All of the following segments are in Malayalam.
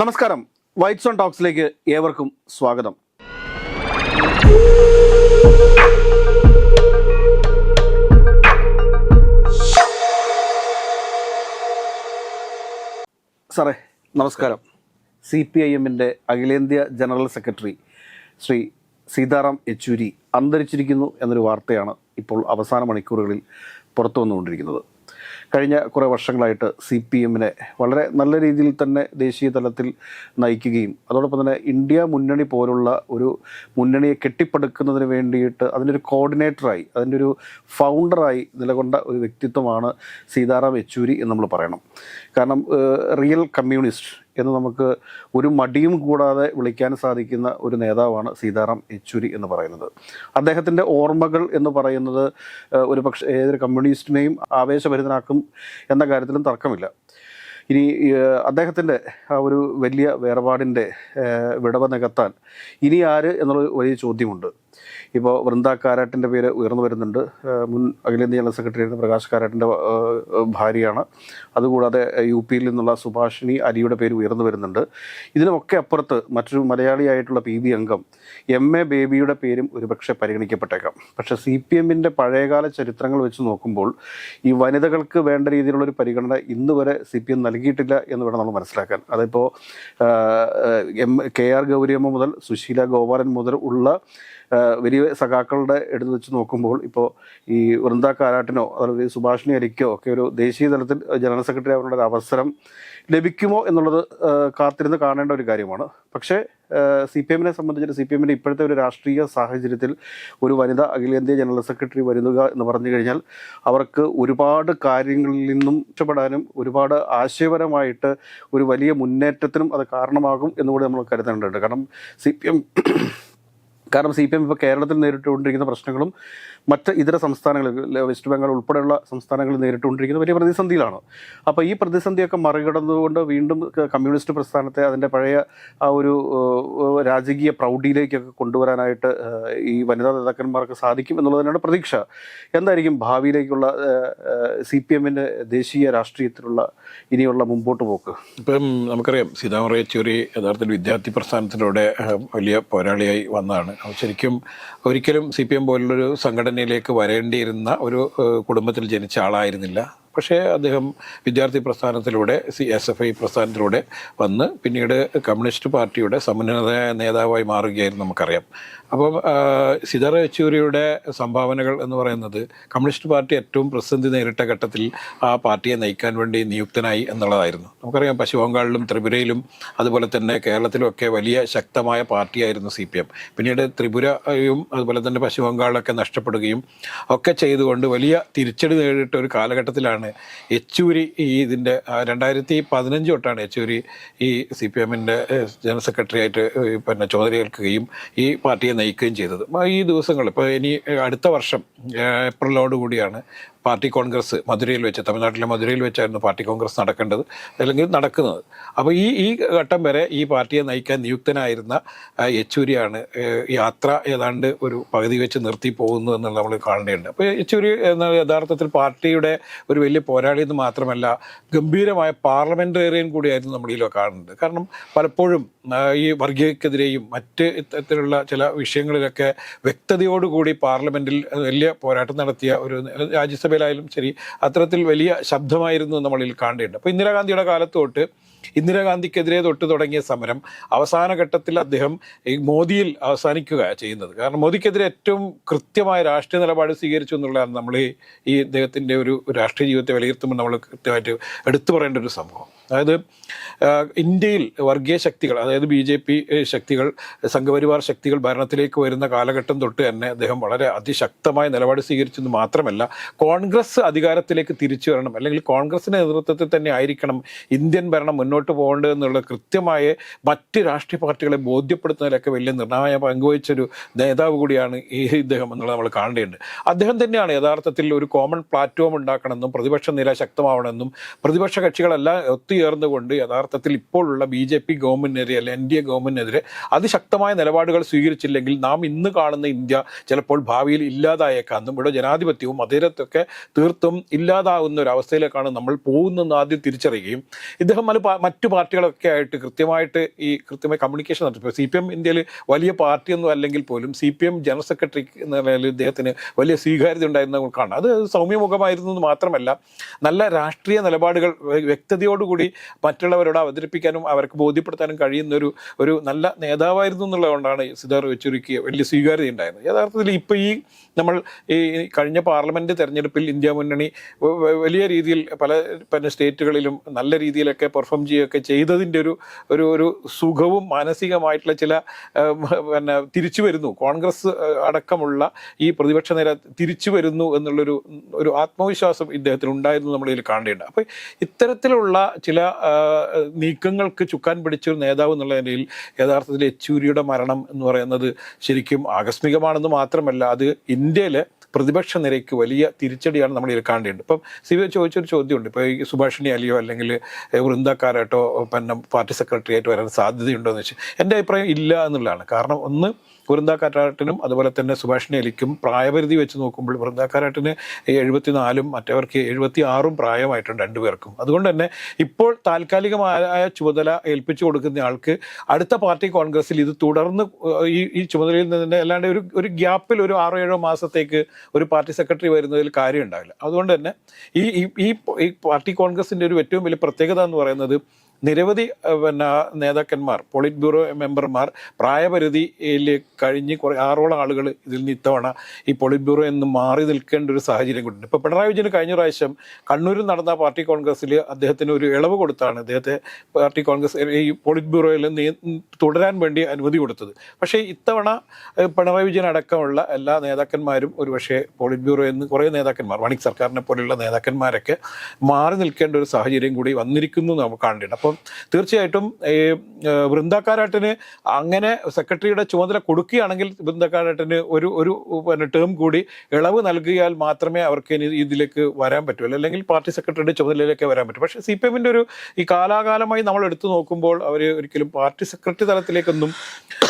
നമസ്കാരം. വൈറ്റ് സോൺ ടോക്സിലേക്ക് ഏവർക്കും സ്വാഗതം. സാറേ നമസ്കാരം. സി പി ഐ എമ്മിന്റെ അഖിലേന്ത്യാ ജനറൽ സെക്രട്ടറി ശ്രീ സീതാറാം യെച്ചൂരി അന്തരിച്ചിരിക്കുന്നു എന്നൊരു വാർത്തയാണ് ഇപ്പോൾ അവസാന മണിക്കൂറുകളിൽ പുറത്തു വന്നുകൊണ്ടിരിക്കുന്നത് കഴിഞ്ഞ കുറേ വർഷങ്ങളായിട്ട് സി പി എമ്മിനെ വളരെ നല്ല രീതിയിൽ തന്നെ ദേശീയ തലത്തിൽ നയിക്കുകയും അതോടൊപ്പം തന്നെ ഇന്ത്യ മുന്നണി പോലുള്ള ഒരു മുന്നണിയെ കെട്ടിപ്പടുക്കുന്നതിന് വേണ്ടിയിട്ട് അതിന്റെ ഒരു കോർഡിനേറ്ററായി അതിന്റെ ഒരു ഫൗണ്ടറായി നിലകൊണ്ട ഒരു വ്യക്തിത്വമാണ് സീതാറാം യെച്ചൂരി എന്ന് നമ്മൾ പറയണം. കാരണം റിയൽ കമ്മ്യൂണിസ്റ്റ് എന്ന് നമുക്ക് ഒരു മടിയും കൂടാതെ വിളിക്കാൻ സാധിക്കുന്ന ഒരു നേതാവാണ് സീതാറാം യെച്ചൂരി എന്ന് പറയുന്നത്. അദ്ദേഹത്തിന്റെ ഓർമ്മകൾ എന്ന് പറയുന്നത് ഒരു പക്ഷേ ഏതൊരു കമ്മ്യൂണിസ്റ്റിനെയും ആവേശഭരിതനാക്കും എന്ന കാര്യത്തിലും തർക്കമില്ല. ഇനി അദ്ദേഹത്തിന്റെ ആ ഒരു വലിയ വേർപാടിന്റെ വിടവ് നികത്താൻ ഇനി ആര് എന്നുള്ള വലിയ ചോദ്യമുണ്ട്. ഇപ്പോൾ വൃന്ദ കാരാട്ടിന്റെ പേര് ഉയർന്നു വരുന്നുണ്ട്. മുൻ അഖിലേന്ത്യാ ജനറൽ സെക്രട്ടറി ആയിരുന്ന പ്രകാശ് കാരാട്ടിന്റെ ഭാര്യയാണ്. അതുകൂടാതെ യു പിയിൽ നിന്നുള്ള സുഭാഷിണി അലിയുടെ പേര് ഉയർന്നു വരുന്നുണ്ട്. ഇതിനൊക്കെ അപ്പുറത്ത് മറ്റൊരു മലയാളിയായിട്ടുള്ള പി ബി അംഗം എം എ ബേബിയുടെ പേരും ഒരുപക്ഷെ പരിഗണിക്കപ്പെട്ടേക്കാം. പക്ഷേ സി പി എമ്മിന്റെ പഴയകാല ചരിത്രങ്ങൾ വെച്ച് നോക്കുമ്പോൾ ഈ വനിതകൾക്ക് വേണ്ട രീതിയിലുള്ള ഒരു പരിഗണന ഇന്ന് വരെ സി പി എം നൽകിയിട്ടില്ല എന്ന് വേണം നമ്മൾ മനസ്സിലാക്കാൻ. അതിപ്പോൾ എം കെ ആർ ഗൗരിയമ്മ മുതൽ സുശീല ഗോപാലൻ മുതൽ ഉള്ള വലിയ സഖാക്കളുടെ എടുത്ത് വെച്ച് നോക്കുമ്പോൾ ഇപ്പോൾ ഈ വൃന്ദ കാരാട്ടിനോ അതുപോലെ സുഭാഷിണി അരിക്കോ ഒക്കെ ഒരു ദേശീയ തലത്തിൽ ജനറൽ സെക്രട്ടറി ആവാനുള്ള ഒരു അവസരം ലഭിക്കുമോ എന്നുള്ളത് കാത്തിരുന്ന് കാണേണ്ട ഒരു കാര്യമാണ്. പക്ഷേ സി പി എമ്മിനെ സംബന്ധിച്ചിട്ട് സി പി എമ്മിന്റെ ഇപ്പോഴത്തെ ഒരു രാഷ്ട്രീയ സാഹചര്യത്തിൽ ഒരു വനിത അഖിലേന്ത്യാ ജനറൽ സെക്രട്ടറി വരുന്നുക എന്ന് പറഞ്ഞു കഴിഞ്ഞാൽ അവർക്ക് ഒരുപാട് കാര്യങ്ങളിൽ നിന്നും രക്ഷപ്പെടാനും ഒരുപാട് ആശയപരമായിട്ട് ഒരു വലിയ മുന്നേറ്റത്തിനും അത് കാരണമാകും എന്നുകൂടി നമ്മൾ കരുതേണ്ടതുണ്ട്. കാരണം സി പി എം കാരണം സി പി എം ഇപ്പോൾ കേരളത്തിൽ നേരിട്ടുകൊണ്ടിരിക്കുന്ന പ്രശ്നങ്ങളും മറ്റ് ഇതര സംസ്ഥാനങ്ങളിൽ വെസ്റ്റ് ബംഗാൾ ഉൾപ്പെടെയുള്ള സംസ്ഥാനങ്ങളിൽ നേരിട്ടുകൊണ്ടിരിക്കുന്ന വലിയ പ്രതിസന്ധിയിലാണ്. അപ്പോൾ ഈ പ്രതിസന്ധിയൊക്കെ മറികടന്നുകൊണ്ട് വീണ്ടും കമ്മ്യൂണിസ്റ്റ് പ്രസ്ഥാനത്തെ അതിന്റെ പഴയ ആ ഒരു രാജകീയ പ്രൗഢിയിലേക്കൊക്കെ കൊണ്ടുവരാനായിട്ട് ഈ വനിതാ നേതാക്കന്മാർക്ക് സാധിക്കും എന്നുള്ളത് തന്നെയാണ് പ്രതീക്ഷ. എന്തായിരിക്കും ഭാവിയിലേക്കുള്ള സി പി എമ്മിന്റെ ദേശീയ രാഷ്ട്രീയത്തിലുള്ള ഇനിയുള്ള മുമ്പോട്ട് പോക്ക്? ഇപ്പം നമുക്കറിയാം സീതാമറിയ യെച്ചൂരി യഥാർത്ഥത്തിൽ വിദ്യാർത്ഥി പ്രസ്ഥാനത്തിലൂടെ വലിയ പോരാളിയായി വന്നതാണ്. ശരിക്കും ഒരിക്കലും സി പി എം പോലുള്ളൊരു സംഘടനയിലേക്ക് വരേണ്ടിയിരുന്ന ഒരു കുടുംബത്തിൽ ജനിച്ച ആളായിരുന്നില്ല. പക്ഷേ അദ്ദേഹം വിദ്യാർത്ഥി പ്രസ്ഥാനത്തിലൂടെ സി എസ് എഫ് ഐ പ്രസ്ഥാനത്തിലൂടെ വന്ന് പിന്നീട് കമ്മ്യൂണിസ്റ്റ് പാർട്ടിയുടെ സമുന്നത നേതാവായി മാറുകയായിരുന്നു നമുക്കറിയാം. അപ്പം സിതാറ യെച്ചൂരിയുടെ സംഭാവനകൾ എന്ന് പറയുന്നത് കമ്മ്യൂണിസ്റ്റ് പാർട്ടി ഏറ്റവും പ്രതിസന്ധി നേരിട്ട ഘട്ടത്തിൽ ആ പാർട്ടിയെ നയിക്കാൻ വേണ്ടി നിയുക്തനായി എന്നുള്ളതായിരുന്നു. നമുക്കറിയാം പശ്ചിമ ബംഗാളിലും ത്രിപുരയിലും അതുപോലെ തന്നെ കേരളത്തിലുമൊക്കെ വലിയ ശക്തമായ പാർട്ടിയായിരുന്നു സി പി എം. പിന്നീട് ത്രിപുരയും അതുപോലെ തന്നെ പശ്ചിമ ബംഗാളൊക്കെ നഷ്ടപ്പെടുകയും ഒക്കെ ചെയ്തുകൊണ്ട് വലിയ തിരിച്ചടി നേരിട്ട ഒരു കാലഘട്ടത്തിലാണ് യെച്ചൂരി ഈ ഇതിന്റെ രണ്ടായിരത്തി പതിനഞ്ച് തൊട്ടാണ് യെച്ചൂരി ഈ സി പി എമ്മിന്റെ ജനറൽ സെക്രട്ടറി ആയിട്ട് പിന്നെ ചുമതലയേൽക്കുകയും ഈ പാർട്ടിയെ നയിക്കുകയും ചെയ്തത്. ഈ ദിവസങ്ങൾ ഇപ്പോൾ ഇനി അടുത്ത വർഷം ഏപ്രിലോടുകൂടിയാണ് കൂടിയാണ് പാർട്ടി കോൺഗ്രസ് മധുരയിൽ വെച്ച് തമിഴ്നാട്ടിലെ മധുരയിൽ വെച്ചായിരുന്നു പാർട്ടി കോൺഗ്രസ് നടക്കേണ്ടത് അല്ലെങ്കിൽ നടക്കുന്നത്. അപ്പോൾ ഈ ഈ ഘട്ടം വരെ ഈ പാർട്ടിയെ നയിക്കാൻ നിയുക്തനായിരുന്ന യെച്ചൂരിയാണ് യാത്ര ഏതാണ്ട് ഒരു പകുതി വെച്ച് നിർത്തി പോകുന്നു എന്നുള്ളത് നമ്മൾ കാണേണ്ടതുണ്ട്. അപ്പോൾ യെച്ചൂരി എന്ന യഥാർത്ഥത്തിൽ പാർട്ടിയുടെ ഒരു വലിയ പോരാളി എന്ന് മാത്രമല്ല ഗംഭീരമായ പാർലമെന്റേറിയൻ കൂടിയായിരുന്നു നമ്മൾ ഇതിലൊക്കെ കാണുന്നത്. കാരണം പലപ്പോഴും ഈ വർഗീയക്കെതിരെയും മറ്റ് ഇത്തരത്തിലുള്ള ചില വിഷയങ്ങളിലൊക്കെ വ്യക്തതയോടുകൂടി പാർലമെന്റിൽ വലിയ പോരാട്ടം നടത്തിയ ഒരു രാജ്യസഭയിലായാലും ശരി അത്തരത്തിൽ വലിയ ശബ്ദമായിരുന്നു നമ്മളിൽ കാണേണ്ടത്. അപ്പോൾ ഇന്ദിരാഗാന്ധിയുടെ കാലത്ത് തൊട്ട് ഇന്ദിരാഗാന്ധിക്കെതിരെ തൊട്ട് തുടങ്ങിയ സമരം അവസാന ഘട്ടത്തിൽ അദ്ദേഹം ഈ മോദിയിൽ അവസാനിക്കുക ചെയ്യുന്നത്. കാരണം മോദിക്കെതിരെ ഏറ്റവും കൃത്യമായ രാഷ്ട്രീയ നിലപാട് സ്വീകരിച്ചു എന്നുള്ളതാണ് നമ്മൾ ഈ ഇദ്ദേഹത്തിന്റെ ഒരു രാഷ്ട്രീയ ജീവിതത്തെ വിലയിരുത്തുമ്പോൾ നമ്മൾ കൃത്യമായിട്ട് എടുത്തു പറയേണ്ട ഒരു സംഭവം. അതായത് ഇന്ത്യയിൽ വർഗീയ ശക്തികൾ അതായത് ബി ജെ പി ശക്തികൾ സംഘപരിവാർ ശക്തികൾ ഭരണത്തിലേക്ക് വരുന്ന കാലഘട്ടം തൊട്ട് തന്നെ അദ്ദേഹം വളരെ അതിശക്തമായ നിലപാട് സ്വീകരിച്ചെന്ന് മാത്രമല്ല കോൺഗ്രസ് അധികാരത്തിലേക്ക് തിരിച്ചു വരണം അല്ലെങ്കിൽ കോൺഗ്രസിന്റെ നേതൃത്വത്തിൽ തന്നെ ആയിരിക്കണം ഇന്ത്യൻ ഭരണം മുന്നോട്ട് പോകേണ്ടത് എന്നുള്ള കൃത്യമായ മറ്റ് രാഷ്ട്രീയ പാർട്ടികളെ ബോധ്യപ്പെടുത്തുന്നതിലൊക്കെ വലിയ നിർണായക പങ്കുവഹിച്ചൊരു നേതാവ് കൂടിയാണ് ഈ ഇദ്ദേഹം എന്നുള്ളത് നമ്മൾ കാണേണ്ടതുണ്ട്. അദ്ദേഹം തന്നെയാണ് യഥാർത്ഥത്തിൽ ഒരു കോമൺ പ്ലാറ്റ്ഫോം ഉണ്ടാക്കണമെന്നും പ്രതിപക്ഷ നില ശക്തമാവണമെന്നും പ്രതിപക്ഷ കക്ഷികളെല്ലാം ഒത്തു ഒത്തുചേർന്നുകൊണ്ട് യഥാർത്ഥത്തിൽ ഇപ്പോഴുള്ള ബി ജെ പി ഗവൺമെന്റിനെതിരെ അല്ലെ എൻ ഡി എ ഗവൺമെന്റിനെതിരെ അതിശക്തമായ നിലപാടുകൾ സ്വീകരിച്ചില്ലെങ്കിൽ നാം ഇന്ന് കാണുന്ന ഇന്ത്യ ചിലപ്പോൾ ഭാവിയിൽ ഇല്ലാതായേക്കാം. ഇവിടെ ജനാധിപത്യവും മധുരത്തൊക്കെ തീർത്തും ഇല്ലാതാവുന്ന ഒരു അവസ്ഥയിലേക്കാണ് നമ്മൾ പോകുന്നതെന്ന് ആദ്യം തിരിച്ചറിയുകയും ഇദ്ദേഹം മറ്റു പാർട്ടികളൊക്കെ ആയിട്ട് കൃത്യമായിട്ട് ഈ കൃത്യമായി കമ്മ്യൂണിക്കേഷൻ നടത്തി. സി പി എം ഇന്ത്യയിൽ വലിയ പാർട്ടിയൊന്നും അല്ലെങ്കിൽ പോലും C P M general secretary എന്ന നിലയിൽ ഇദ്ദേഹത്തിന് വലിയ സ്വീകാര്യത ഉണ്ടായിരുന്ന കാണാം. അത് സൗമ്യമുഖമായിരുന്നു മാത്രമല്ല നല്ല രാഷ്ട്രീയ നിലപാടുകൾ വ്യ- വ്യക്തതയോടുകൂടി മറ്റുള്ളവരോട് അവതരിപ്പിക്കാനും അവർക്ക് ബോധ്യപ്പെടുത്താനും കഴിയുന്ന ഒരു ഒരു നല്ല നേതാവായിരുന്നു എന്നുള്ളതുകൊണ്ടാണ് സിദ്ധാർ യെച്ചൂരിക്ക് വലിയ സ്വീകാര്യത ഉണ്ടായിരുന്നത് യഥാർത്ഥത്തിൽ ഇപ്പോൾ ഈ നമ്മൾ ഈ കഴിഞ്ഞ പാർലമെന്റ് തെരഞ്ഞെടുപ്പിൽ ഇന്ത്യ മുന്നണി വലിയ രീതിയിൽ പല പല സ്റ്റേറ്റുകളിലും നല്ല രീതിയിലൊക്കെ പെർഫോം ചെയ്യുകയൊക്കെ ചെയ്തതിന്റെ ഒരു ഒരു ഒരു സുഖവും മാനസികമായിട്ടുള്ള ചില പിന്നെ തിരിച്ചു വരുന്നു. കോൺഗ്രസ് അടക്കമുള്ള ഈ പ്രതിപക്ഷ നിര തിരിച്ചു വരുന്നു എന്നുള്ളൊരു ഒരു ആത്മവിശ്വാസം ഇദ്ദേഹത്തിന് ഉണ്ടായിരുന്നു നമ്മളിതിൽ കാണേണ്ടത് അപ്പോൾ ഇത്തരത്തിലുള്ള ചില ആ, നീക്കങ്ങൾക്ക് ചുക്കാൻ പിടിച്ച ഒരു നേതാവ് എന്നുള്ള നിലയിൽ യഥാർത്ഥത്തിൽ യെച്ചൂരിയുടെ മരണം എന്ന് പറയുന്നത് ശരിക്കും ആകസ്മികമാണെന്ന് മാത്രമല്ല അത് ഇന്ത്യയിലെ പ്രതിപക്ഷ നിരയ്ക്ക് വലിയ തിരിച്ചടിയാണ് നമ്മൾ ഇതിൽ ഇപ്പം സി ബി ചോദിച്ചൊരു ചോദ്യമുണ്ട്. ഇപ്പോൾ ഈ സുഭാഷിണി അലിയോ അല്ലെങ്കിൽ വൃന്ദക്കാരായിട്ടോ പിന്നെ പാർട്ടി സെക്രട്ടറി ആയിട്ട് വരാൻ സാധ്യതയുണ്ടോ എന്ന് വെച്ചാൽ എന്റെ അഭിപ്രായം ഇല്ല എന്നുള്ളതാണ്. കാരണം ഒന്ന് വൃന്ദാക്കാരാട്ടിനും അതുപോലെ തന്നെ സുഭാഷിണി അലിക്കും പ്രായപരിധി വെച്ച് നോക്കുമ്പോൾ വൃന്ദാക്കാരാട്ടിന് എഴുപത്തിനാലും മറ്റവർക്ക് എഴുപത്തി ആറും പ്രായമായിട്ടുണ്ട് രണ്ടുപേർക്കും അതുകൊണ്ട് തന്നെ ഇപ്പോൾ താൽക്കാലികമായ ചുമതല ഏൽപ്പിച്ചു കൊടുക്കുന്ന ആൾക്ക് അടുത്ത പാർട്ടി കോൺഗ്രസിൽ ഇത് തുടർന്ന് ഈ ഈ ചുമതലയിൽ നിന്ന് അല്ലാണ്ട് ഒരു ഒരു ഗ്യാപ്പിൽ ഒരു ആറോ ഏഴോ മാസത്തേക്ക് ഒരു പാർട്ടി സെക്രട്ടറി വരുന്നതിൽ കാര്യം ഉണ്ടാവില്ല അതുകൊണ്ട് തന്നെ ഈ ഈ പാർട്ടി കോൺഗ്രസിന്റെ ഒരു ഏറ്റവും വലിയ പ്രത്യേകത എന്ന് പറയുന്നത് നിരവധി പിന്നെ നേതാക്കന്മാർ പോളിറ്റ് ബ്യൂറോ മെമ്പർമാർ പ്രായപരിധിയിൽ കഴിഞ്ഞ് കുറേ ആറോളം ആളുകൾ ഇതിൽ നിന്ന് ഇത്തവണ ഈ പോളിറ്റ് ബ്യൂറോ എന്ന് മാറി നിൽക്കേണ്ട ഒരു സാഹചര്യം കൊണ്ടുണ്ട് ഇപ്പോൾ പിണറായി വിജയന് കഴിഞ്ഞ പ്രാവശ്യം കണ്ണൂരിൽ നടന്ന പാർട്ടി കോൺഗ്രസ്സിൽ അദ്ദേഹത്തിന് ഒരു ഇളവ് കൊടുത്താണ്. അദ്ദേഹത്തെ പാർട്ടി കോൺഗ്രസ് ഈ പോളിറ്റ് ബ്യൂറോയിൽ തുടരാൻ വേണ്ടി അനുമതി കൊടുത്തത്. പക്ഷേ ഇത്തവണ പിണറായി വിജയൻ അടക്കമുള്ള എല്ലാ നേതാക്കന്മാരും ഒരുപക്ഷെ പോളിറ്റ് ബ്യൂറോ എന്ന് കുറേ നേതാക്കന്മാർ വണിക് സർക്കാരിനെ പോലെയുള്ള നേതാക്കന്മാരൊക്കെ മാറി നിൽക്കേണ്ട ഒരു സാഹചര്യം കൂടി വന്നിരിക്കുന്നു നമുക്ക് കാണേണ്ടത് അപ്പം തീർച്ചയായിട്ടും ഈ വൃന്ദക്കാരാട്ടിന് അങ്ങനെ സെക്രട്ടറിയുടെ ചുമതല കൊടുക്കുകയാണെങ്കിൽ വൃന്ദക്കാരാട്ടിന് ഒരു ഒരു പിന്നെ ടേം കൂടി ഇളവ് നൽകിയാൽ മാത്രമേ അവർക്ക് ഇനി ഇതിലേക്ക് വരാൻ പറ്റുള്ളൂ അല്ലെങ്കിൽ പാർട്ടി സെക്രട്ടറിയുടെ ചുമതലയിലേക്ക് വരാൻ പറ്റും. പക്ഷേ സി പി എമ്മിന്റെ ഒരു ഈ കാലാകാലമായി നമ്മൾ എടുത്തു നോക്കുമ്പോൾ അവർ ഒരിക്കലും പാർട്ടി സെക്രട്ടറി തലത്തിലേക്കൊന്നും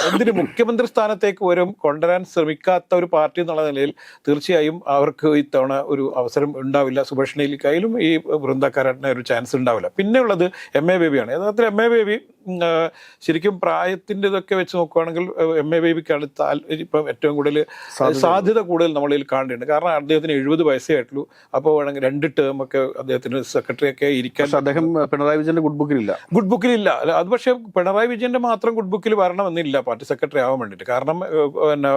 എന്തിന് മുഖ്യമന്ത്രി സ്ഥാനത്തേക്ക് വരും കൊണ്ടുവരാൻ ശ്രമിക്കാത്ത ഒരു പാർട്ടി എന്നുള്ള നിലയിൽ തീർച്ചയായും അവർക്ക് ഇത്തവണ ഒരു അവസരം ഉണ്ടാവില്ല. സുഭാഷിണിയിലേക്കായാലും ഈ വൃന്ദക്കാരാട്ടിന് ഒരു ചാൻസ് ഉണ്ടാവില്ല. പിന്നെയുള്ളത് എം എ ബേബിയാണ് യഥാർത്ഥത്തിൽ എം എ ബേബി ശരിക്കും പ്രായത്തിന്റെ ഇതൊക്കെ വെച്ച് നോക്കുകയാണെങ്കിൽ എം എ ബേബിക്കാണ് ഇപ്പം ഏറ്റവും കൂടുതൽ സാധ്യത കൂടുതൽ നമ്മളിൽ കാണേണ്ടത് കാരണം അദ്ദേഹത്തിന് എഴുപത് വയസ്സേ ആയിട്ടുള്ളൂ. അപ്പോൾ വേണമെങ്കിൽ രണ്ട് ടേം ഒക്കെ അദ്ദേഹത്തിന് സെക്രട്ടറി ഒക്കെ ഇരിക്കാൻ അദ്ദേഹം പിണറായി വിജയന്റെ ഗുഡ് ബുക്കിലില്ല ഗുഡ് ബുക്കിലില്ല അത് പക്ഷേ പിണറായി വിജയന്റെ മാത്രം ഗുഡ് ബുക്കിൽ വരണമെന്നില്ല പാർട്ടി സെക്രട്ടറി ആവാൻ വേണ്ടിയിട്ട്. കാരണം പിന്നെ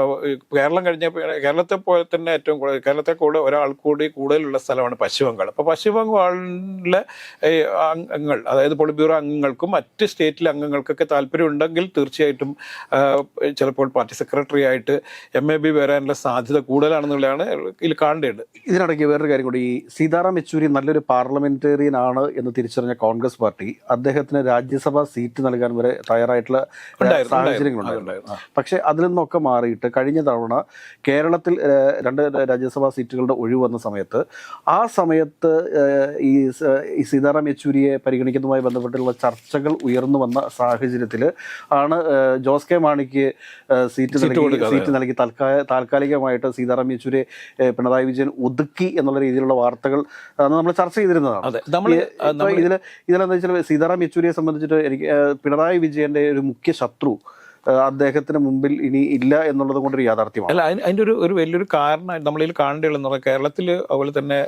കേരളം കഴിഞ്ഞ കേരളത്തെ പോലെ തന്നെ ഏറ്റവും കൂടുതൽ കേരളത്തെ കൂടെ ഒരാൾ കൂടി കൂടുതലുള്ള സ്ഥലമാണ് പശ്ചിമ ബംഗാൾ അപ്പോൾ പശ്ചിമ ബംഗാളിലെ അംഗങ്ങൾ അതായത് പോളിറ്റ് ബ്യൂറോ അംഗങ്ങൾക്കും മറ്റ് സ്റ്റേറ്റിലെ അംഗങ്ങൾക്കൊക്കെ താല്പര്യം ഉണ്ടെങ്കിൽ തീർച്ചയായിട്ടും ചിലപ്പോൾ പാർട്ടി സെക്രട്ടറി ആയിട്ട് എം എ ബി വരാനുള്ള സാധ്യത കൂടുതലാണെന്നുള്ളതാണ് ഇതിൽ കാണേണ്ടത് ഇതിനിടയ്ക്ക് വേറൊരു കാര്യം കൂടി ഈ സീതാറാം യെച്ചൂരി നല്ലൊരു പാർലമെന്റേറിയൻ ആണ് എന്ന് തിരിച്ചറിഞ്ഞ കോൺഗ്രസ് പാർട്ടി അദ്ദേഹത്തിന് രാജ്യസഭാ സീറ്റ് നൽകാൻ വരെ തയ്യാറായിട്ടുള്ള സാഹചര്യങ്ങളുണ്ടായിരുന്നു. പക്ഷേ അതിൽ നിന്നൊക്കെ മാറിയിട്ട് കഴിഞ്ഞ തവണ കേരളത്തിൽ രണ്ട് രാജ്യസഭാ സീറ്റുകളുടെ ഒഴിവ് വന്ന സമയത്ത് ആ സമയത്ത് ഈ സീതാറാം യെച്ചൂരിയെ പരിഗണിക്കുന്നതുമായി ബന്ധപ്പെട്ടുള്ള ചർച്ചകൾ ഉയർന്നു വന്ന സാഹചര്യത്തിൽ ആണ് ജോസ് കെ മാണിക്ക് സീറ്റ് നൽകി സീറ്റ് നൽകി തൽക്കാ- താൽക്കാലികമായിട്ട് സീതാറാം യെച്ചൂരി പിണറായി വിജയൻ ഒതുക്കി എന്നുള്ള രീതിയിലുള്ള വാർത്തകൾ നമ്മൾ ചർച്ച ചെയ്തിരുന്നതാണ്. ഇതിൽ ഇതിലെന്താ വെച്ചാൽ സീതാറാം യെച്ചൂരിയെ സംബന്ധിച്ചിട്ട് എനിക്ക് പിണറായി വിജയന്റെ ഒരു മുഖ്യ ശത്രു അദ്ദേഹത്തിന് മുമ്പിൽ ഇനി ഇല്ല എന്നുള്ളത് കൊണ്ടൊരു യാഥാർത്ഥ്യമാണ്. അല്ല അതിന്റെ ഒരു ഒരു വലിയൊരു കാരണം നമ്മളിൽ കാണേണ്ടതെന്ന് പറഞ്ഞാൽ കേരളത്തിൽ അതുപോലെ തന്നെ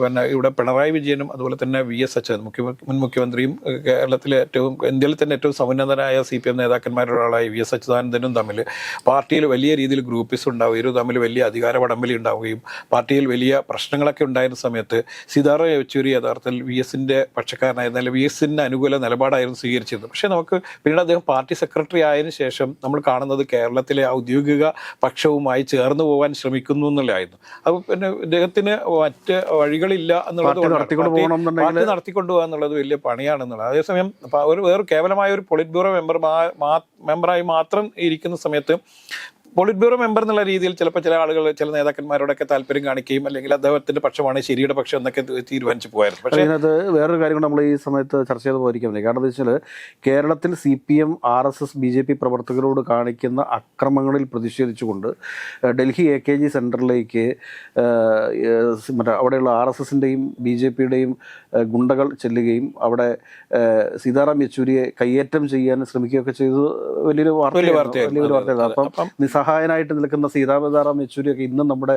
പിന്നെ ഇവിടെ പിണറായി വിജയനും അതുപോലെ തന്നെ വി എസ് അച്ഛൻ മുഖ്യ മുൻ മുഖ്യമന്ത്രിയും കേരളത്തിലെ ഏറ്റവും ഇന്ത്യയിൽ തന്നെ ഏറ്റവും സമുന്നതനായ സി പി എം നേതാക്കന്മാരിൽ ഒരാളായ വി എസ് അച്യുതാനന്ദനും തമ്മിൽ പാർട്ടിയിൽ വലിയ രീതിയിൽ ഗ്രൂപ്പിസ് ഉണ്ടാവുകയും ഇരു തമ്മിൽ വലിയ അധികാര വടംവലി ഉണ്ടാവുകയും പാർട്ടിയിൽ വലിയ പ്രശ്നങ്ങളൊക്കെ ഉണ്ടായിരുന്ന സമയത്ത് സീതാറാം യെച്ചൂരി യഥാർത്ഥത്തിൽ വി എസിന്റെ പക്ഷക്കാരനായിരുന്ന വി എസിന്റെ അനുകൂല നിലപാടായിരുന്നു സ്വീകരിച്ചിരുന്നത്. പക്ഷേ നമുക്ക് പിന്നീട് അദ്ദേഹം പാർട്ടി സെക്രട്ടറി ആയതിനു ശേഷം നമ്മൾ കാണുന്നത് കേരളത്തിലെ ഔദ്യോഗിക പക്ഷവുമായി ചേർന്ന് പോകാൻ ശ്രമിക്കുന്നു എന്നുള്ളതായിരുന്നു അപ്പോൾ പിന്നെ ഇദ്ദേഹത്തിന് മറ്റ് വഴികളില്ല എന്നുള്ളത് പാർട്ടി കൊണ്ടാണ്. നടത്തിക്കൊണ്ട് പോകുക എന്നുള്ളത് വലിയ പണിയാണെന്നുള്ളത് അതേസമയം ഒരു വേറെ കേവലമായ ഒരു പൊളിറ്റ് ബ്യൂറോ മെമ്പർ മെമ്പറായി മാത്രം ഇരിക്കുന്ന സമയത്ത് പോളിറ്റ് ബ്യൂറോ മെമ്പർ എന്നുള്ള രീതിയിൽ ചിലപ്പോൾ ചില ആളുകൾ ചില നേതാക്കന്മാരോടൊക്കെ താല്പര്യം കാണിക്കുകയും അല്ലെങ്കിൽ അദ്ദേഹത്തിന്റെ പക്ഷമാണ് ശരിയുടെ പക്ഷം എന്നൊക്കെ തീരുമാനിച്ചു പോയായിരുന്നു പക്ഷേ അതിനകത്ത് വേറൊരു കാര്യം നമ്മൾ ഈ സമയത്ത് ചർച്ച ചെയ്ത് പോയിരിക്കാൻ പറ്റില്ല കാരണം എന്താ വെച്ചാൽ കേരളത്തിൽ C P M R S S B J P പ്രവർത്തകരോട് കാണിക്കുന്ന അക്രമങ്ങളിൽ പ്രതിഷേധിച്ചുകൊണ്ട് ഡൽഹി എ കെ ജി സെന്ററിലേക്ക് മറ്റേ അവിടെയുള്ള ആർ എസ് എസിന്റെയും ബി ജെ പിയുടെയും ഗുണ്ടകൾ ചെല്ലുകയും അവിടെ സീതാറാം യെച്ചൂരിയെ കയ്യേറ്റം ചെയ്യാൻ ശ്രമിക്കുകയൊക്കെ ചെയ്തു വലിയൊരു. വാർത്തയായിരുന്നു. വലിയൊരു വാർത്തയാണ് അപ്പം നിസ്സഹായനായിട്ട് നിൽക്കുന്ന സീതാപതാറാം യെച്ചൂരിയൊക്കെ ഇന്നും നമ്മുടെ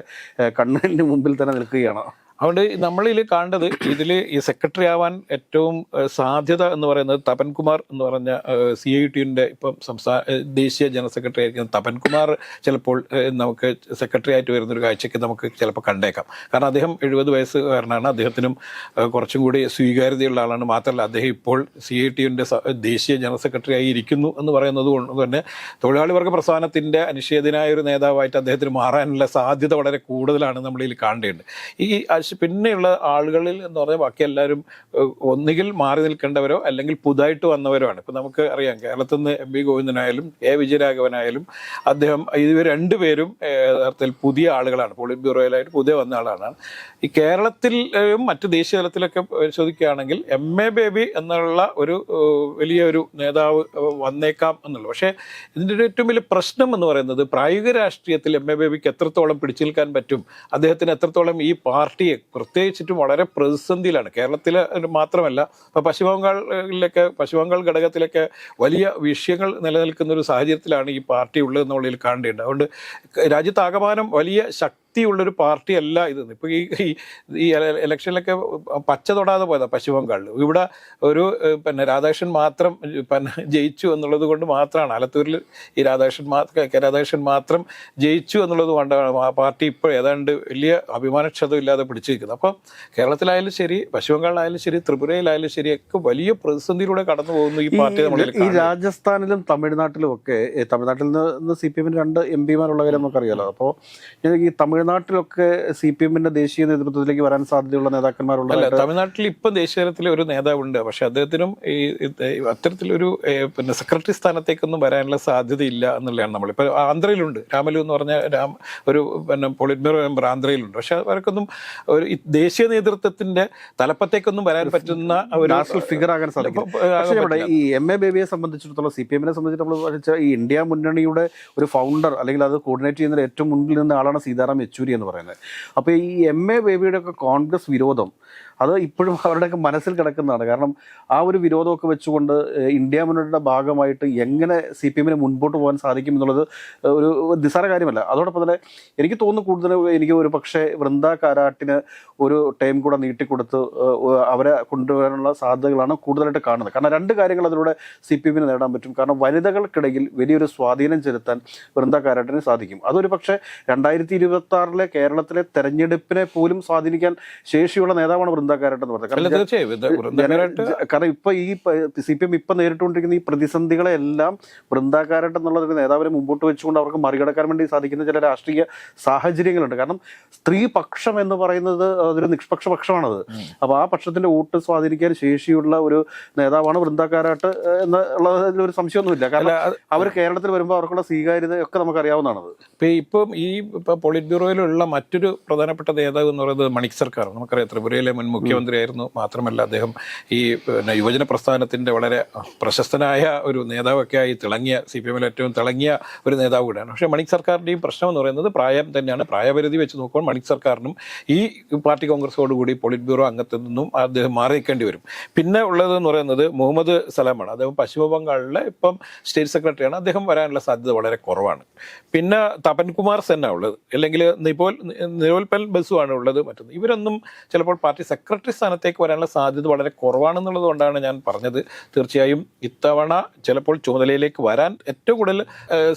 കണ്ണിന്റെ മുമ്പിൽ തന്നെ നിൽക്കുകയാണ്? അതുകൊണ്ട് നമ്മളിൽ കാണേണ്ടത് ഇതിൽ ഈ സെക്രട്ടറി ആവാൻ ഏറ്റവും സാധ്യത എന്ന് പറയുന്നത് തപൻകുമാർ എന്ന് പറഞ്ഞ സി ഐ ടിയുടെ ഇപ്പം സംസ്ഥാന ദേശീയ ജനറൽ സെക്രട്ടറി ആയിരിക്കുന്ന തപൻകുമാർ ചിലപ്പോൾ നമുക്ക് സെക്രട്ടറി ആയിട്ട് വരുന്നൊരു കാഴ്ചയ്ക്ക് നമുക്ക് ചിലപ്പോൾ കണ്ടേക്കാം. കാരണം അദ്ദേഹം എഴുപത് വയസ്സുകാരനാണ്. അദ്ദേഹത്തിനും കുറച്ചും കൂടി സ്വീകാര്യതയുള്ള ആളാണ്. മാത്രമല്ല അദ്ദേഹം ഇപ്പോൾ സി ഐ ടിയുടെ ദേശീയ ജനറൽ സെക്രട്ടറി ആയി ഇരിക്കുന്നു എന്ന് പറയുന്നത് കൊണ്ട് തന്നെ തൊഴിലാളി വർഗ പ്രസ്ഥാനത്തിന്റെ അനിഷേധനായ ഒരു നേതാവായിട്ട് അദ്ദേഹത്തിന് മാറാനുള്ള സാധ്യത വളരെ കൂടുതലാണ് നമ്മളിൽ കാണേണ്ടത് ഈ അശ് പിന്നെയുള്ള ആളുകളിൽ എന്ന് പറഞ്ഞാൽ ബാക്കി എല്ലാവരും ഒന്നുകിൽ മാറി നിൽക്കേണ്ടവരോ അല്ലെങ്കിൽ പുതുതായിട്ട് വന്നവരോ ആണ്. ഇപ്പം നമുക്ക് അറിയാം കേരളത്തിൽ നിന്ന് എം വി ഗോവിന്ദനായാലും എ വിജയരാഘവനായാലും അദ്ദേഹം ഇവർ രണ്ടുപേരും യഥാർത്ഥത്തിൽ പുതിയ ആളുകളാണ്. പോളിറ്റ് ബ്യൂറോയിലായിട്ട് പുതിയ വന്ന ആളാണ്. ഈ കേരളത്തിലും മറ്റ് ദേശീയ തലത്തിലൊക്കെ പരിശോധിക്കുകയാണെങ്കിൽ എം എ ബേബി എന്നുള്ള ഒരു വലിയൊരു നേതാവ് വന്നേക്കാം എന്നുള്ളു. പക്ഷേ ഇതിന്റെ ഏറ്റവും വലിയ പ്രശ്നം എന്ന് പറയുന്നത് പ്രായോഗിക രാഷ്ട്രീയത്തിൽ എം എ ബേബിക്ക് എത്രത്തോളം പിടിച്ചു നിൽക്കാൻ പറ്റും? അദ്ദേഹത്തിന് എത്രത്തോളം ഈ പാർട്ടിയെ പ്രത്യേകിച്ചിട്ടും വളരെ പ്രതിസന്ധിയിലാണ്. കേരളത്തിൽ മാത്രമല്ല ഇപ്പോൾ പശ്ചിമ ബംഗാളിലൊക്കെ പശ്ചിമ ബംഗാൾ ഘടകത്തിലൊക്കെ വലിയ വിഷയങ്ങൾ നിലനിൽക്കുന്ന ഒരു സാഹചര്യത്തിലാണ് ഈ പാർട്ടി ഉള്ളത് എന്നുള്ളതിൽ കാണേണ്ടത് അതുകൊണ്ട് രാജ്യത്താകമാനം വലിയ ശക്തിയുള്ളൊരു പാർട്ടിയല്ല ഇത്. ഇപ്പോൾ ഈ ഈ- ഇലക്ഷനിലൊക്കെ പച്ച തൊടാതെ പോയതാണ് പശ്ചിമ ബംഗാളിൽ ഇവിടെ ഒരു പിന്നെ രാധാകൃഷ്ണൻ മാത്രം പിന്നെ ജയിച്ചു എന്നുള്ളത് കൊണ്ട് മാത്രമാണ്. ആലത്തൂരിൽ ഈ രാധാകൃഷ്ണൻ മാത്രം കെ രാധാകൃഷ്ണൻ മാത്രം ജയിച്ചു എന്നുള്ളത് കൊണ്ടാണ് ആ പാർട്ടി ഇപ്പോൾ ഏതാണ്ട് വലിയ അഭിമാനക്ഷതം ഇല്ലാതെ പിടിച്ചു നിൽക്കുന്നത് അപ്പം കേരളത്തിലായാലും ശരി പശ്ചിമ ബംഗാളിലായാലും ശരി ത്രിപുരയിലായാലും ശരി ഒക്കെ വലിയ പ്രതിസന്ധിയിലൂടെ കടന്നു പോകുന്നു ഈ പാർട്ടി നമ്മൾ ഈ രാജസ്ഥാനിലും തമിഴ്നാട്ടിലും ഒക്കെ തമിഴ്നാട്ടിൽ നിന്ന് സി പി എമ്മിന് രണ്ട് എം പിമാരുള്ള കാര്യം നമുക്കറിയാലോ. അപ്പോൾ ഈ തമിഴ്നാട്ടിലൊക്കെ സി പി എമ്മിന്റെ ദേശീയ നേതൃത്വത്തിലേക്ക് വരാൻ സാധ്യതയുള്ള നേതാക്കന്മാരുള്ള തമിഴ്നാട്ടിൽ ഇപ്പം ദേശീയ തലത്തിൽ ഒരു നേതാവുണ്ട്. പക്ഷെ അദ്ദേഹത്തിനും ഈ അത്തരത്തിലൊരു പിന്നെ സെക്രട്ടറി സ്ഥാനത്തേക്കൊന്നും വരാനുള്ള സാധ്യതയില്ല എന്നുള്ളതാണ് നമ്മൾ. ഇപ്പൊ ആന്ധ്രയിലുണ്ട്. രാമലു എന്ന് പറഞ്ഞ രാം ഒരു പിന്നെ പൊളിറ്റ്ബ്യൂറോ മെമ്പർ ആന്ധ്രയിലുണ്ട്. പക്ഷെ അവർക്കൊന്നും ഒരു ദേശീയ നേതൃത്വത്തിന്റെ തലപ്പത്തേക്കൊന്നും വരാൻ പറ്റുന്ന ഒരു നാഷണൽ ഫിഗർ ആകാൻ സാധിക്കും പക്ഷേ ഈ എം എ ബേബിയെ സംബന്ധിച്ചിടത്തോളം സി പി എമ്മിനെ സംബന്ധിച്ച് നമ്മൾ പഠിച്ച ഈ ഇന്ത്യ മുന്നണിയുടെ ഒരു ഫൗണ്ടർ അല്ലെങ്കിൽ അത് കോർഡിനേറ്റ് ചെയ്യുന്ന ഏറ്റവും മുൻപിൽ നിന്ന ആളാണ് സീതാറാം യെച്ചൂരി. എന്ന് പറയുന്നത്. അപ്പോൾ ഈ എം എ ബേബിയുടെ ഒക്കെ കോൺഗ്രസ് വിരോധം അത് ഇപ്പോഴും അവരുടെയൊക്കെ മനസ്സിൽ കിടക്കുന്നതാണ്. കാരണം ആ ഒരു വിരോധമൊക്കെ വെച്ചുകൊണ്ട് ഇന്ത്യ മുന്നണിയുടെ ഭാഗമായിട്ട് എങ്ങനെ സി പി എമ്മിന് മുൻപോട്ട് പോകാൻ സാധിക്കും എന്നുള്ളത് ഒരു നിസ്സാര കാര്യമല്ല. അതോടൊപ്പം തന്നെ എനിക്ക് തോന്നുന്നു കൂടുതൽ എനിക്ക് ഒരു പക്ഷേ വൃന്ദ കാരാട്ടിന് ഒരു ടൈം കൂടെ നീട്ടിക്കൊടുത്ത് അവരെ കൊണ്ടുവരാനുള്ള സാധ്യതകളാണ് കൂടുതലായിട്ട് കാണുന്നത്. കാരണം രണ്ട് കാര്യങ്ങൾ അതിലൂടെ സി പി എമ്മിന് നേടാൻ പറ്റും. കാരണം വനിതകൾക്കിടയിൽ വലിയൊരു സ്വാധീനം ചെലുത്താൻ വൃന്ദ കാരാട്ടിന് സാധിക്കും. അതൊരു പക്ഷേ രണ്ടായിരത്തി ഇരുപത്തി ആറിലെ കേരളത്തിലെ തെരഞ്ഞെടുപ്പിനെ പോലും സ്വാധീനിക്കാൻ ശേഷിയുള്ള നേതാവാണ് വൃന്ദ കാരാട്ട് പറഞ്ഞത്. കാരണം ഇപ്പൊ ഈ സി പി എം ഇപ്പൊ നേരിട്ടുകൊണ്ടിരിക്കുന്ന ഈ പ്രതിസന്ധികളെ എല്ലാം വൃന്ദാകാരട്ട് എന്നുള്ള ഒരു നേതാവിനെ മുമ്പോട്ട് വെച്ചുകൊണ്ട് അവർക്ക് മറികടക്കാൻ വേണ്ടി സാധിക്കുന്ന ചില രാഷ്ട്രീയ സാഹചര്യങ്ങളുണ്ട്. കാരണം സ്ത്രീ പക്ഷം എന്ന് പറയുന്നത് അതൊരു നിഷ്പക്ഷ പക്ഷമാണത്. അപ്പൊ ആ പക്ഷത്തിന്റെ വോട്ട് സ്വാധീനിക്കാൻ ശേഷിയുള്ള ഒരു നേതാവാണ് വൃന്ദാകാരാട്ട് എന്നുള്ളതിൽ ഒരു സംശയമൊന്നുമില്ല. കാരണം അവർ കേരളത്തിൽ വരുമ്പോൾ അവർക്കുള്ള സ്വീകാര്യത ഒക്കെ നമുക്ക് അറിയാവുന്നതാണത് ഇപ്പൊ ഇപ്പം ഈ പോളിറ്റ് ബ്യൂറോയിലുള്ള മറ്റൊരു പ്രധാനപ്പെട്ട നേതാവ് എന്ന് പറയുന്നത് മണിക് സർക്കാർ നമുക്കറിയാം ത്രിപുരയിലെ മുൻ മുഖ്യമന്ത്രിയായിരുന്നു. മാത്രമല്ല അദ്ദേഹം ഈ പിന്നെ യുവജന പ്രസ്ഥാനത്തിന്റെ വളരെ പ്രശസ്തനായ ഒരു നേതാവൊക്കെ ആയി തിളങ്ങിയ സി പി എമ്മിൽ ഏറ്റവും തിളങ്ങിയ ഒരു നേതാവ് കൂടെയാണ്. പക്ഷേ മണിക് സർക്കാരിന്റെയും പ്രശ്നം എന്ന് പറയുന്നത് പ്രായം തന്നെയാണ്. പ്രായപരിധി വെച്ച് നോക്കുമ്പോൾ മണിക് സർക്കാരിനും ഈ പാർട്ടി കോൺഗ്രസോടുകൂടി പോളിറ്റ് ബ്യൂറോ അംഗത്തിൽ നിന്നും അദ്ദേഹം മാറി നിൽക്കേണ്ടി വരും. പിന്നെ ഉള്ളത് എന്ന് പറയുന്നത് മുഹമ്മദ് സലാമാണ്. അദ്ദേഹം പശ്ചിമ ബംഗാളിലെ ഇപ്പം സ്റ്റേറ്റ് സെക്രട്ടറിയാണ്. അദ്ദേഹം വരാനുള്ള സാധ്യത വളരെ കുറവാണ്. പിന്നെ തപൻകുമാർ സെന്നാണ് ഉള്ളത്. അല്ലെങ്കിൽ നിപോൽ നിരോൽപൽ ബസുവാണ് ഉള്ളത് മറ്റൊന്ന്. ഇവരൊന്നും ചിലപ്പോൾ പാർട്ടി സെക്രട്ടറി സ്ഥാനത്തേക്ക് വരാനുള്ള സാധ്യത വളരെ കുറവാണെന്നുള്ളത് കൊണ്ടാണ് ഞാൻ പറഞ്ഞത്. തീർച്ചയായും ഇത്തവണ ചിലപ്പോൾ ചുമതലയിലേക്ക് വരാൻ ഏറ്റവും കൂടുതൽ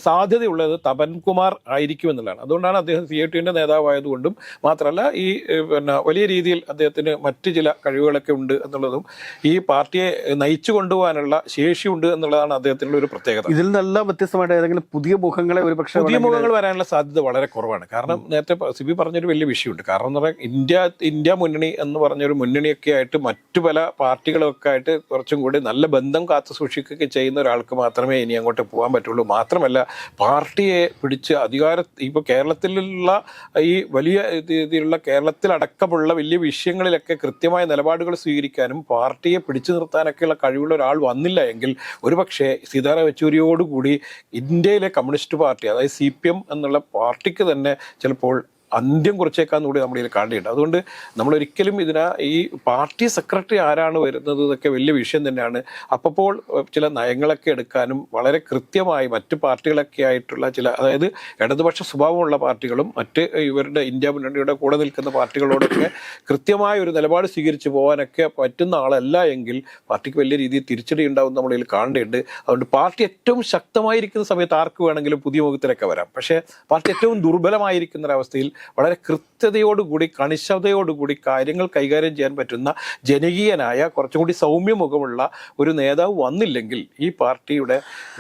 സാധ്യതയുള്ളത് തപൻകുമാർ ആയിരിക്കും എന്നുള്ളതാണ്. അതുകൊണ്ടാണ് അദ്ദേഹം സി ഐ ടിയുടെ നേതാവായതുകൊണ്ടും മാത്രമല്ല ഈ പിന്നെ വലിയ രീതിയിൽ അദ്ദേഹത്തിന് മറ്റ് ചില കഴിവുകളൊക്കെ ഉണ്ട് എന്നുള്ളതും ഈ പാർട്ടിയെ നയിച്ചു കൊണ്ടുപോകാനുള്ള ശേഷിയുണ്ട് എന്നുള്ളതാണ് അദ്ദേഹത്തിനുള്ള ഒരു പ്രത്യേകത. ഇതിൽ നിന്നെല്ലാം വ്യത്യസ്തമായിട്ട് ഏതെങ്കിലും പുതിയ മുഖങ്ങളെ ഒരു പക്ഷേ പുതിയ മുഖങ്ങൾ വരാനുള്ള സാധ്യത വളരെ കുറവാണ്. കാരണം നേരത്തെ സിബി പറഞ്ഞൊരു വലിയ വിഷയമുണ്ട്. കാരണം എന്ന് പറഞ്ഞാൽ ഇന്ത്യ ഇന്ത്യ മുന്നണി എന്ന് പറഞ്ഞ പറഞ്ഞ ഒരു മുന്നണിയൊക്കെ ആയിട്ട് മറ്റു പല പാർട്ടികളൊക്കെ ആയിട്ട് കുറച്ചും കൂടി നല്ല ബന്ധം കാത്തു സൂക്ഷിക്കുകയൊക്കെ ചെയ്യുന്ന ഒരാൾക്ക് മാത്രമേ ഇനി അങ്ങോട്ട് പോകാൻ പറ്റുള്ളൂ. മാത്രമല്ല പാർട്ടിയെ പിടിച്ച് അധികാര ഇപ്പോൾ കേരളത്തിലുള്ള ഈ വലിയ രീതിയിലുള്ള കേരളത്തിലടക്കമുള്ള വലിയ വിഷയങ്ങളിലൊക്കെ കൃത്യമായ നിലപാടുകൾ സ്വീകരിക്കാനും പാർട്ടിയെ പിടിച്ചു നിർത്താനൊക്കെയുള്ള കഴിവുള്ള ഒരാൾ വന്നില്ല എങ്കിൽ ഒരുപക്ഷെ സീതാറാം യെച്ചൂരിയോടുകൂടി ഇന്ത്യയിലെ കമ്മ്യൂണിസ്റ്റ് പാർട്ടി അതായത് സി എന്നുള്ള പാർട്ടിക്ക് തന്നെ ചിലപ്പോൾ അന്ത്യം കുറിച്ചേക്കാന്ന് കൂടി നമ്മൾ ഇതിൽ കാണേണ്ടത് അതുകൊണ്ട് നമ്മൾ ഒരിക്കലും ഇതിനാ ഈ പാർട്ടി സെക്രട്ടറി ആരാണ് വരുന്നത് എന്നൊക്കെ വലിയ വിഷയം തന്നെയാണ്. അപ്പോൾ ചില നയങ്ങളൊക്കെ എടുക്കാനും വളരെ കൃത്യമായി മറ്റ് പാർട്ടികളൊക്കെ ആയിട്ടുള്ള ചില അതായത് ഇടതുപക്ഷ സ്വഭാവമുള്ള പാർട്ടികളും മറ്റ് ഇവരുടെ ഇന്ത്യ മുന്നണിയുടെ കൂടെ നിൽക്കുന്ന പാർട്ടികളോടൊക്കെ കൃത്യമായ ഒരു നിലപാട് സ്വീകരിച്ചു പോകാനൊക്കെ പറ്റുന്ന ആളല്ല എങ്കിൽ പാർട്ടിക്ക് വലിയ രീതിയിൽ തിരിച്ചടി ഉണ്ടാവും നമ്മൾ ഇതിൽ കാണേണ്ടതുണ്ട് അതുകൊണ്ട് പാർട്ടി ഏറ്റവും ശക്തമായിരിക്കുന്ന സമയത്ത് ആർക്ക് വേണമെങ്കിലും പുതിയ മുഖത്തിലൊക്കെ വരാം. പക്ഷേ പാർട്ടി ഏറ്റവും ദുർബലമായിരിക്കുന്ന ഒരവസ്ഥയിൽ വളരെ കൃത്യതയോടുകൂടി കണിശതയോടുകൂടി കാര്യങ്ങൾ കൈകാര്യം ചെയ്യാൻ പറ്റുന്ന ജനകീയനായ കുറച്ചും കൂടി സൗമ്യമുഖമുള്ള ഒരു നേതാവ് വന്നില്ലെങ്കിൽ ഈ പാർട്ടിയുടെ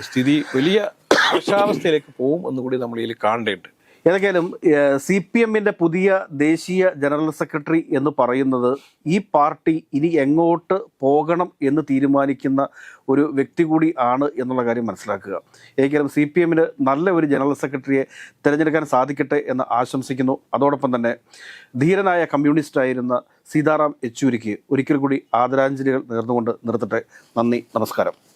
സ്ഥിതി വലിയ ആശാവസ്ഥയിലേക്ക് പോകും എന്നുകൂടി നമ്മൾ ഇതിൽ കാണേണ്ടതുണ്ട്. ഏതൊക്കെയാലും സി പി എമ്മിന്റെ പുതിയ ദേശീയ ജനറൽ സെക്രട്ടറി എന്ന് പറയുന്നത് ഈ പാർട്ടി ഇനി എങ്ങോട്ട് പോകണം എന്ന് തീരുമാനിക്കുന്ന ഒരു വ്യക്തി കൂടി ആണ് എന്നുള്ള കാര്യം മനസ്സിലാക്കുക. ഏതായാലും സി പി എമ്മിന് നല്ല ഒരു ജനറൽ സെക്രട്ടറിയെ തിരഞ്ഞെടുക്കാൻ സാധിക്കട്ടെ എന്ന് ആശംസിക്കുന്നു. അതോടൊപ്പം തന്നെ ധീരനായ കമ്മ്യൂണിസ്റ്റായിരുന്ന സീതാറാം യെച്ചൂരിക്ക് ഒരിക്കൽ കൂടി ആദരാഞ്ജലികൾ നേർന്നുകൊണ്ട് നിർത്തട്ടെ. നന്ദി നമസ്കാരം.